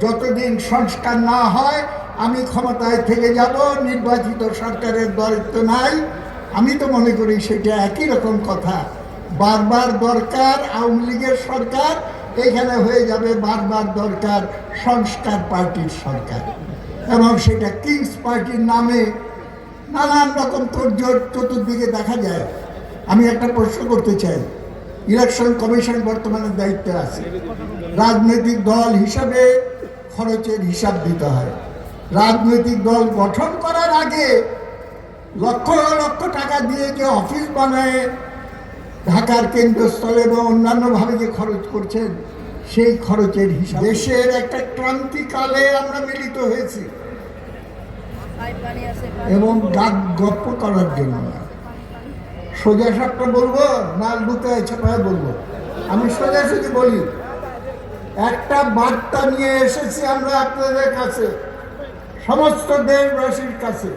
যতদিন সংস্কার না হয়, আমি ক্ষমতায় থেকে যাব, নির্বাচিত সরকারের দায়িত্ব নাই। আমি তো মনে করি সেটা একই রকম কথা। বারবার দরকার আওয়ামী লীগের সরকার, এখানে হয়ে যাবে বারবার দরকার সংস্কার পার্টির সরকার। এবং সেটা কিংস পার্টির নামে নানান রকম তোড়জোড় চতুর্দিকে দেখা যায়। আমি একটা প্রশ্ন করতে চাই। ইলেকশন কমিশন বর্তমানে দায়িত্বে আছে। রাজনৈতিক দল হিসাবে খরচের হিসাব দিতে হয়। রাজনৈতিক দল গঠন করার আগে লক্ষ লক্ষ টাকা দিয়ে যে অফিস বানায়, ঢাকার কেন্দ্রস্থলে এবং অন্যান্যভাবে যে খরচ করছেন, সেই খরচের হিসাব। দেশের একটা ক্রান্তিকালে আমরা মিলিত হয়েছি। এবং ডাক গপ্প করার জন্য। সোজা সাপটা বলব না, লুকায় ছাপায় বলব। আমি সোজাসুজি বলি একটা বার্তা নিয়ে এসেছি আমরা আপনাদের কাছে, সমস্ত দেশবাসীর কাছে।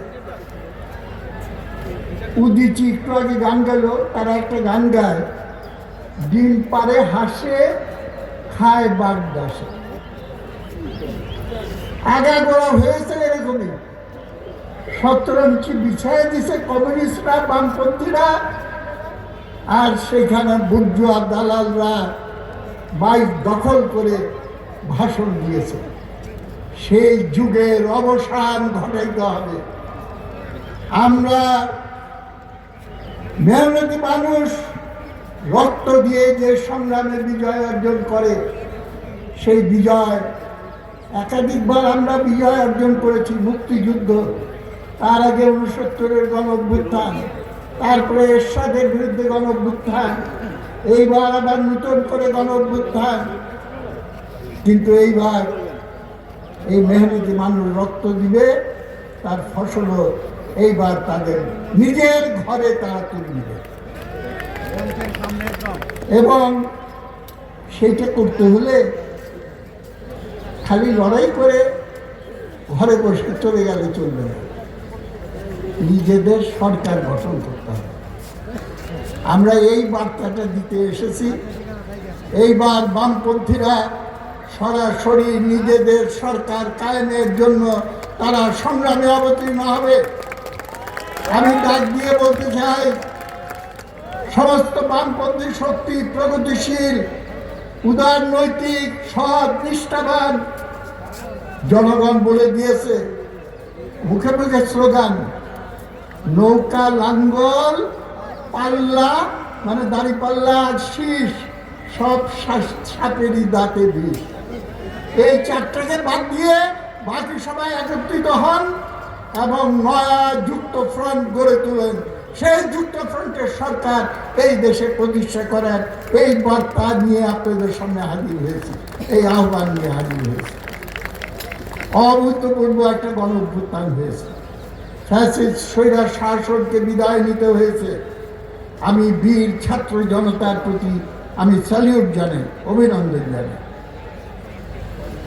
উদিচি একটু আগে গান গেল, তারা একটা গান গায়, ডিম পারে হাসে, খায় বাঘ দাসে আগা গোড়া হয়েছে এরকমই। শতরঞ্চি বিছায় দিছে কমিউনিস্টরা, বামপন্থীরা, আর সেখানে বুর্জুয়া দালালরা বাইক দখল করে ভাষণ দিয়েছে। সেই যুগের অবসান ঘটাইতে হবে। আমরা মেহনতি মানুষ, রক্ত দিয়ে যে সংগ্রামে বিজয় অর্জন করে, সেই বিজয় একাধিকবার আমরা বিজয় অর্জন করেছি, মুক্তিযুদ্ধ, তার আগে উনসত্তরের গণ অভ্যুত্থান তারপরে এরশাদের বিরুদ্ধে গণ অভ্যুত্থান এইবার আবার নতুন করে গণ অভ্যুত্থান কিন্তু এইবার এই মেহনতি মানুষ রক্ত দিবে, তার ফসলও এইবার তাদের নিজের ঘরে তারা তুলে নেবে এবং সেইটা করতে হলে খালি লড়াই করে ঘরে বসে চলে গেলে চলবে না। নিজেদের সরকার গঠন করতে হবে। আমরা এই বার্তাটা দিতে এসেছি। এইবার বামপন্থীরা সরাসরি নিজেদের সরকার কায়েমের জন্য তারা সংগ্রামে অবতীর্ণ হবে। আমি ডাক দিয়ে বলতে চাই, সমস্ত বামপন্থী শক্তি প্রগতিশীল, উদার নৈতিক, সৎ, নিষ্ঠাবান, জনগণ বলে দিয়েছে। মুখে মুখে স্লোগান, নৌকা লাঙ্গল পাল্লা মানে দাড়ি পাল্লা, শীষ, সব সাপেরই দাঁতে বিষ। এই চারটাকে বাদ দিয়ে বাকি সবাই একত্রিত হন এবং নয়া যুক্ত ফ্রন্ট গড়ে তোলেন। সেই যুক্ত ফ্রন্টের সরকার এই দেশে প্রতিষ্ঠা করার এই বার্তা নিয়ে আপনাদের সামনে হাজির হয়েছে। এই আহ্বান নিয়ে হাজির হয়েছে। অভূতপূর্ব একটা গণ হয়েছে। ফ্যাসিস্ট স্বৈরার শাসনকে বিদায় নিতে হয়েছে। আমি বীর ছাত্র জনতার প্রতি আমি স্যালিউট জানাই, অভিনন্দন জানাই।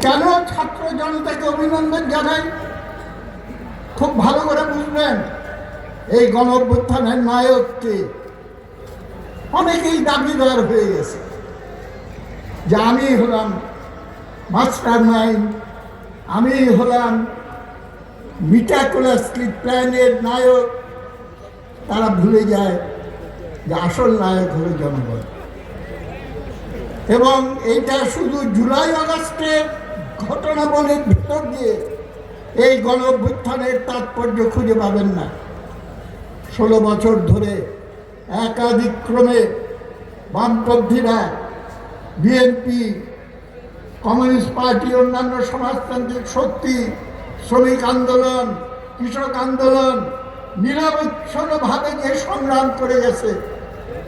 কেন ছাত্র জনতাকে অভিনন্দন জানাই? খুব ভালো করে বুঝবেন, এই গণ অভ্যুত্থানের নায়ককে অনেকেই দাবিদার হয়ে গেছে যে আমি হলাম মাস্টার মাইন্ড, আমি হলাম মিটাকুলাসলি প্ল্যানের নায়ক, তারা ভুলে যায়। যে আসল নায়ক হলো জনগণ। এবং এইটা শুধু জুলাই আগস্টের ঘটনাবলীর ভিতর দিয়ে এই গণ তাৎপর্য খুঁজে পাবেন না। ষোলো বছর ধরে একাধিক ক্রমে বামপন্থীরা বিএনপি, কমিউনিস্ট পার্টি, অন্যান্য সমাজতান্ত্রিক শক্তি, শ্রমিক আন্দোলন, কৃষক আন্দোলন, নিরবচ্ছন্নভাবে যে সংগ্রাম করে গেছে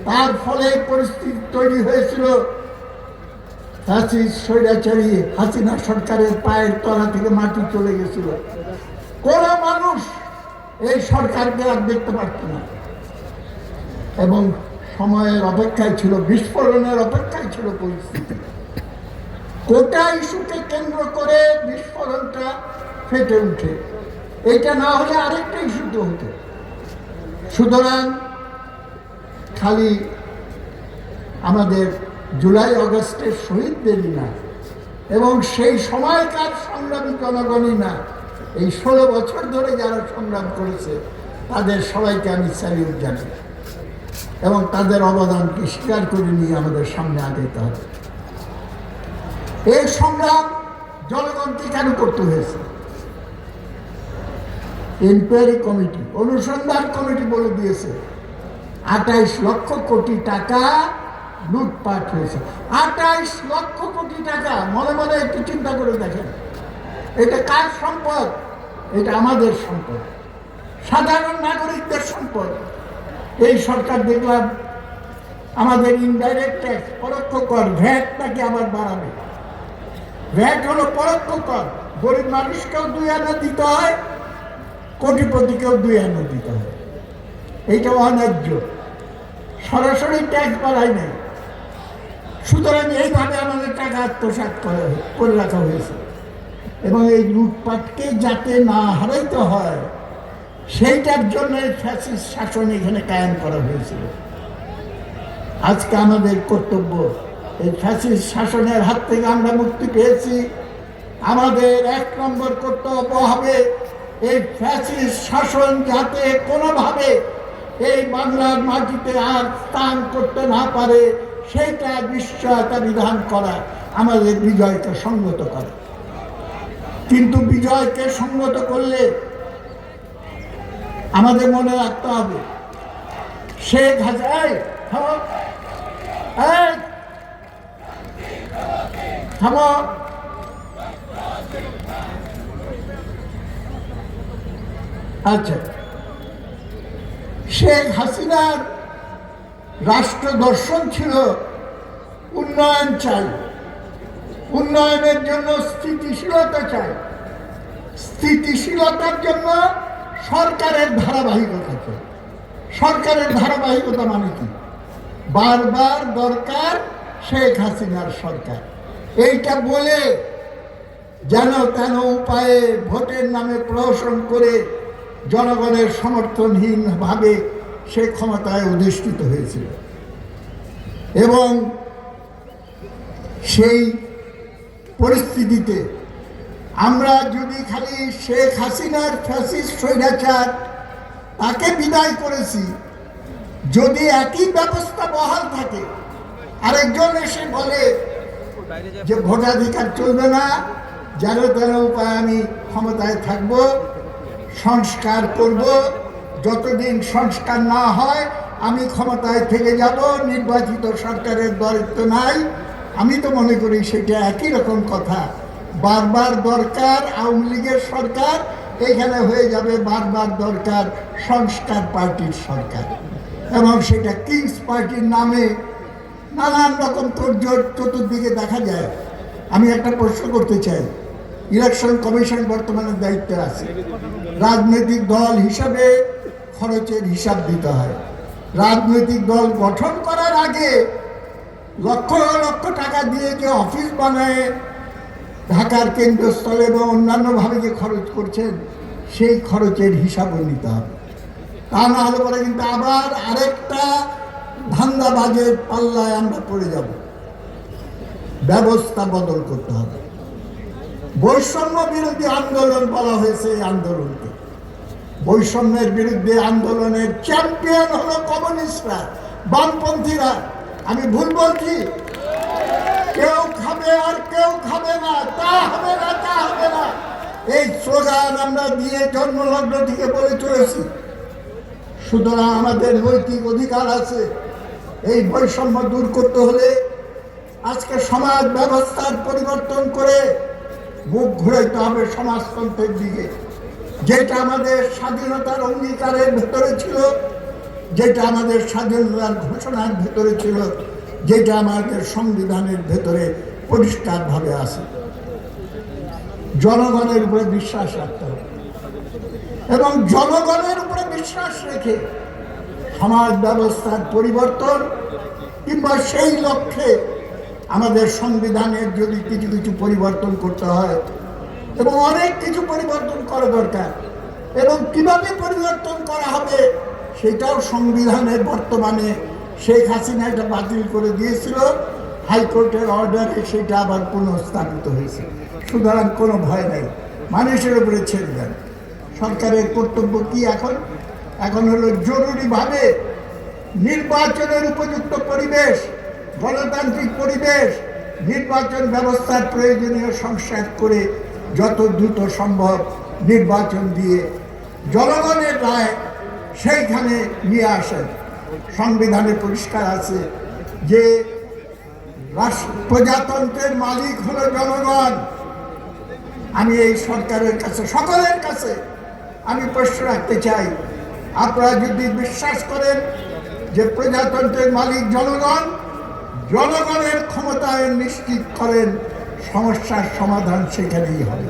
তার ফলে পরিস্থিতি তৈরি হয়েছিল। ফ্যাসিস্ট স্বৈরাচারী হাসিনা সরকারের পায়ের তলা থেকে মাটি চলে গেছিল। কোন মানুষ এই সরকারকে আর দেখতে পারত না। এবং সময়ের অপেক্ষায় ছিল, বিস্ফোরণের অপেক্ষায় ছিল পরিস্থিতি কোটা ইস্যুকে কেন্দ্র করে বিস্ফোরণটা ফেটে উঠে। এটা না হলে আরেকটা ইস্যুতে হতো। সুতরাং খালি আমাদের জুলাই অগস্টের শহীদদেরই না, এবং সেই সময়কার সংগ্রামী জনগণই না, এই ষোলো বছর ধরে যারা সংগ্রাম করেছে, তাদের সবাইকে আমি স্যালিউট জানাই, এবং তাদের অবদানকে স্বীকার করে নিয়ে আমাদের সামনে আগাইতে হবে। এই সংগ্রাম জনগণকে কেন করতে হয়েছে? ইনকোয়ারি কমিটি অনুসন্ধান কমিটি বলে দিয়েছে আঠাইশ লক্ষ কোটি টাকা লুটপাট হয়েছে। আঠাইশ লক্ষ কোটি টাকা, মনে মনে একটু চিন্তা করে দেখেন। এটা কার সম্পদ? এটা আমাদের সম্পদ। সাধারণ নাগরিকদের সম্পদ। এই সরকার দেখলাম, আমাদের ইনডাইরেক্ট ট্যাক্স পরোক্ষ কর ভ্যাট ভ্যাটটাকে আবার বাড়াবে? ভ্যাট হলো পরোক্ষ কর। গরিব মানুষকেও দুই আনা দিতে হয়, কোটিপতিকেও দুই আনা দিতে হয়। এইটা অন্যায্য। সরাসরি ট্যাক্স বাড়ায় নাই। সুতরাং এইভাবে আমাদের টাকা আত্মসাৎ করে করে রাখা হয়েছে। এবং এই লুটপাটকে যাতে না হারাইতে হয়, সেইটার জন্য ফ্যাসিস্ট শাসন এখানে কায়েম করা হয়েছিল। আজকে আমাদের কর্তব্য, এই ফ্যাসিস্ট শাসনের হাত থেকে আমরা মুক্তি পেয়েছি। আমাদের এক নম্বর কর্তব্য হবে এই ফ্যাসিস্ট শাসন যাতে কোনোভাবে এই বাংলার মাটিতে আর স্থান করতে না পারে, সেইটা নিশ্চয়তা বিধান করা আমাদের বিজয়কে সঙ্গত করে। কিন্তু বিজয়কে সঙ্গত করলে আমাদের মনে রাখতে হবে, শেখ হাজার আচ্ছা। শেখ হাসিনার রাষ্ট্র দর্শন ছিল উন্নয়ন চাই। উন্নয়নের জন্য স্থিতিশীলতা চাই। স্থিতিশীলতার জন্য সরকারের ধারাবাহিকতা চাই। সরকারের ধারাবাহিকতা মানে কি? বারবার দরকার শেখ হাসিনার সরকার। এইটা বলে যেন তেন উপায়ে ভোটের নামে প্রহসন করে জনগণের সমর্থনহীনভাবে সে ক্ষমতায় অধিষ্ঠিত হয়েছিল। এবং সেই পরিস্থিতিতে আমরা যদি খালি শেখ হাসিনার ফ্যাসিস্ট স্বৈরাচার তাকে বিদায় করেছি, যদি একই ব্যবস্থা বহাল থাকে, আরেকজন এসে বলে যে ভোটাধিকার চলবে না, যেন তেন উপায় আমি ক্ষমতায় থাকব সংস্কার করব। যতদিন সংস্কার না হয়, আমি ক্ষমতায় থেকে যাব, নির্বাচিত সরকারের দায়িত্ব নাই। আমি তো মনে করি সেটা একই রকম কথা। বারবার দরকার, আওয়ামী লীগের সরকার, এখানে হয়ে যাবে বারবার দরকার সংস্কার পার্টির সরকার। এবং সেটা কিংস পার্টির নামে নানান রকম তোড়জোড় চতুর্দিকে দেখা যায়। আমি একটা প্রশ্ন করতে চাই। ইলেকশন কমিশন বর্তমানে দায়িত্বে আছে। রাজনৈতিক দল হিসাবে খরচের হিসাব দিতে হয়। রাজনৈতিক দল গঠন করার আগে লক্ষ লক্ষ টাকা দিয়ে যে অফিস বানায়, ঢাকার কেন্দ্রস্থলে এবং অন্যান্যভাবে যে খরচ করছেন, সেই খরচের হিসাবও নিতে হবে। তা না হলে পরে কিন্তু আবার আরেকটা ধান্দাবাজের পাল্লায় আমরা পড়ে যাব। ব্যবস্থা বদল করতে হবে। বৈষম্য বিরোধী আন্দোলন বলা হয়েছে এই আন্দোলনকে। বৈষম্যের বিরুদ্ধে আন্দোলনের চ্যাম্পিয়ন হলো কমিউনিস্টরা, বামপন্থীরা। আমি ভুল বলছি? কেউ খাবে আর কেউ খাবে না, তা হবে না, তা হবে না। এই স্লোগান আমরা দিয়ে জন্মলগ্ন থেকে বলে চলেছি। সুতরাং আমাদের নৈতিক অধিকার আছে। এই বৈষম্য দূর করতে হলে আজকে সমাজ ব্যবস্থার পরিবর্তন করে মুখ ঘুরাইতে হবে সমাজতন্ত্রের দিকে। যেটা আমাদের স্বাধীনতার অঙ্গীকারের ভেতরে ছিল, যেটা আমাদের স্বাধীনতার ঘোষণার ভেতরে ছিল, যেটা আমাদের সংবিধানের ভেতরে পরিষ্কারভাবে আছে। জনগণের উপরে বিশ্বাস রাখতে হবে। এবং জনগণের উপরে বিশ্বাস রেখে সমাজ ব্যবস্থার পরিবর্তন কিংবা সেই লক্ষ্যে আমাদের সংবিধানের যদি কিছু কিছু পরিবর্তন করতে হয় এবং অনেক কিছু পরিবর্তন করা দরকার, এবং কীভাবে পরিবর্তন করা হবে সেটাও সংবিধানের বর্তমানে শেখ হাসিনা এটা বাতিল করে দিয়েছিল, হাইকোর্টের অর্ডারে সেটা আবার পুনঃস্থাপিত হয়েছে। সুতরাং কোনো ভয় নেই, মানুষের উপরে ছেড়ে দেন। সরকারের কর্তব্য কি এখন? এখন হলো জরুরিভাবে নির্বাচনের উপযুক্ত পরিবেশ গণতান্ত্রিক পরিবেশ, নির্বাচন ব্যবস্থার প্রয়োজনীয় সংস্কার করে যত দ্রুত সম্ভব নির্বাচন দিয়ে জনগণের রায় সেইখানে নিয়ে আসেন। সংবিধানে পরিষ্কার আছে যে প্রজাতন্ত্রের মালিক হলো জনগণ। আমি এই সরকারের কাছে, সকলের কাছে আমি প্রশ্ন রাখতে চাই, আপনারা যদি বিশ্বাস করেন যে প্রজাতন্ত্রের মালিক জনগণ জনগণের ক্ষমতায় নিশ্চিত করেন সমস্যার সমাধান সেখানেই হবে।